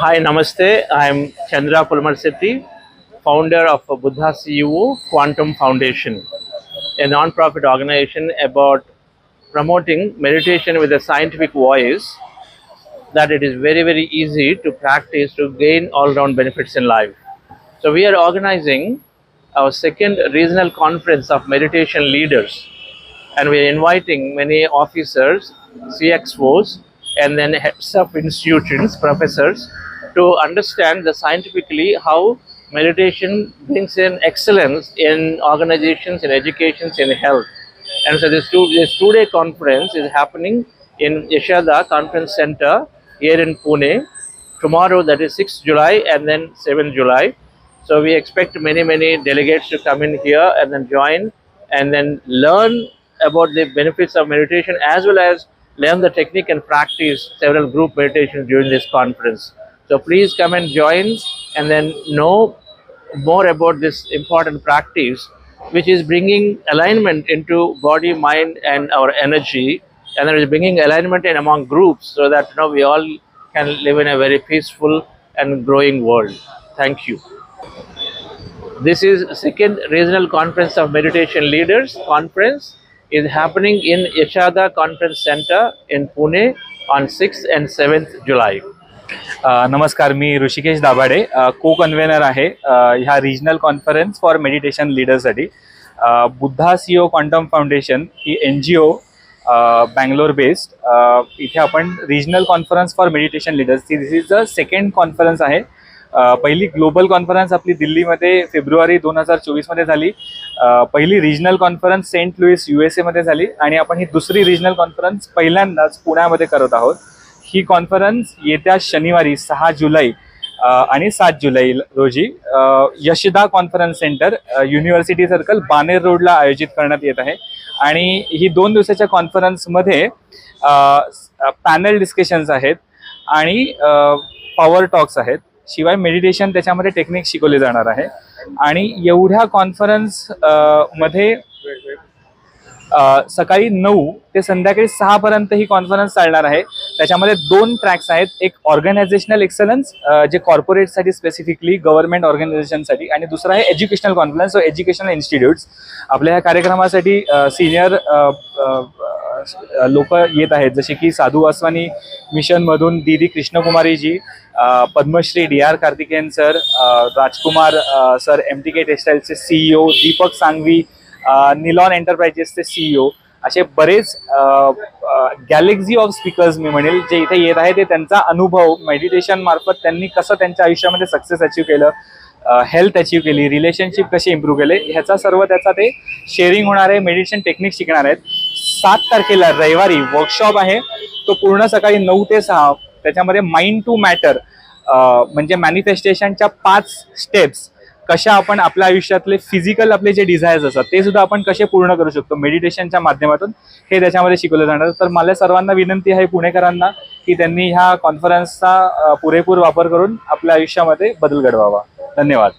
Hi, Namaste. I'm Chandra Pulmarsetti, founder of Buddha CEO Quantum Foundation, a non-profit organization about promoting meditation with a scientific voice that it is very, very easy to practice to gain all-round benefits in life. So we are organizing our second regional conference of meditation leaders and we are inviting many officers, CXOs, and then heads of institutions, professors, to understand the scientifically how meditation brings in excellence in organizations, in educations, in health. And so this two this two day conference is happening in Yashada Conference Center here in Pune tomorrow, that is 6th July, and then 7th July. So we expect many, many delegates to come in here and then join and then learn about the benefits of meditation as well as learn the technique and practice several group meditations during this conference. So please come and join and then know more about this important practice which is bringing alignment into body, mind and our energy and then is bringing alignment in among groups so that you know we all can live in a very peaceful and growing world. Thank you. This is second regional conference of meditation leaders conference is happening in Yashada Conference Center in Pune on 6th and 7th July. नमस्कार मी ऋषिकेश दाभाडे को convener आहे ह्या regional conference for meditation लीडरसाठी Buddha CEO quantum foundation ही N G O Bangalore based इथे आपण regional conference for meditation leaders this is the second conference आहे. पहिली global conference आपली दिल्लीमध्ये फेब्रुवारी दोन हजार चोवीसमध्ये झाली. पहिली regional conference Saint Louis U S एमध्ये झाली. आणि आपण ही दुसरी रिजनल कॉन्फरन्स पहिल्यांदाच पुण्यामध्ये करत आहोत. ही कॉन्फरन्स येत्या शनिवारी सहा जुलै आणि सात जुलै रोजी Yashada conference centre university circle Baner रोडला आयोजित करण्यात येत आहे. आणि ही दोन दिवसाच्या कॉन्फरन्समध्ये पॅनल डिस्कशन्स आहेत आणि पॉवर टॉक्स आहेत. शिवाय मेडिटेशन त्याच्यामध्ये टेक्निक शिकवले जाणार आहे. आणि एवढ्या कॉन्फरन्समध्ये सकाळी नऊ ते संध्याकाळी सहापर्यंत ही कॉन्फरन्स चालणार आहे. त्याच्यामध्ये दोन ट्रॅक्स आहेत. एक ऑर्गनायझेशनल एक्सलन्स जे कॉर्पोरेटसाठी स्पेसिफिकली गव्हर्नमेंट ऑर्गनायझेशनसाठी आणि दुसरं आहे एज्युकेशनल कॉन्फरन्स व एज्युकेशनल इन्स्टिट्यूट्स आपल्या या कार्यक्रमासाठी सिनियर लोक येत आहेत. जसे की साधू वासवानी मिशनमधून दीदी कृष्णकुमारीजी Padmashri D R Karthikeyan sir Rajkumar sir M T K टेक्सटाईलचे CEO Deepak Sanghvi निलॉन एंटरप्राइजेसचे सीईओ असे बरेच गॅलेक्झी ऑफ स्पीकर्स मी म्हणेल जे इथे येत आहे ते त्यांचा अनुभव मेडिटेशन मार्फत त्यांनी कसं त्यांच्या आयुष्यामध्ये सक्सेस अचीव केलं हेल्थ अचीव केली रिलेशनशिप कशी इम्प्रूव्ह केले ह्याचा सर्व त्याचा ते शेअरिंग होणार आहे मेडिटेशन टेक्निक शिकणार आहेत. सात तारखेला रविवारी वर्कशॉप आहे. तो पूर्ण सकाळी नऊ ते सहा. त्याच्यामध्ये माइंड टू मॅटर म्हणजे मॅनिफेस्टेशनच्या पाच स्टेप्स कशा आपण आपल्या आयुष्यातले फिजिकल आपले जे डिझायर्स असतात ते सुद्धा आपण कसे पूर्ण करू शकतो? मेडिटेशनच्या माध्यमातून हे त्याच्यामध्ये शिकवलं जाणार. तर मला सर्वांना विनंती आहे पुणेकरांना की त्यांनी ह्या कॉन्फरन्सचा पुरेपूर वापर करून आपल्या आयुष्यामध्ये बदल घडवावा. धन्यवाद.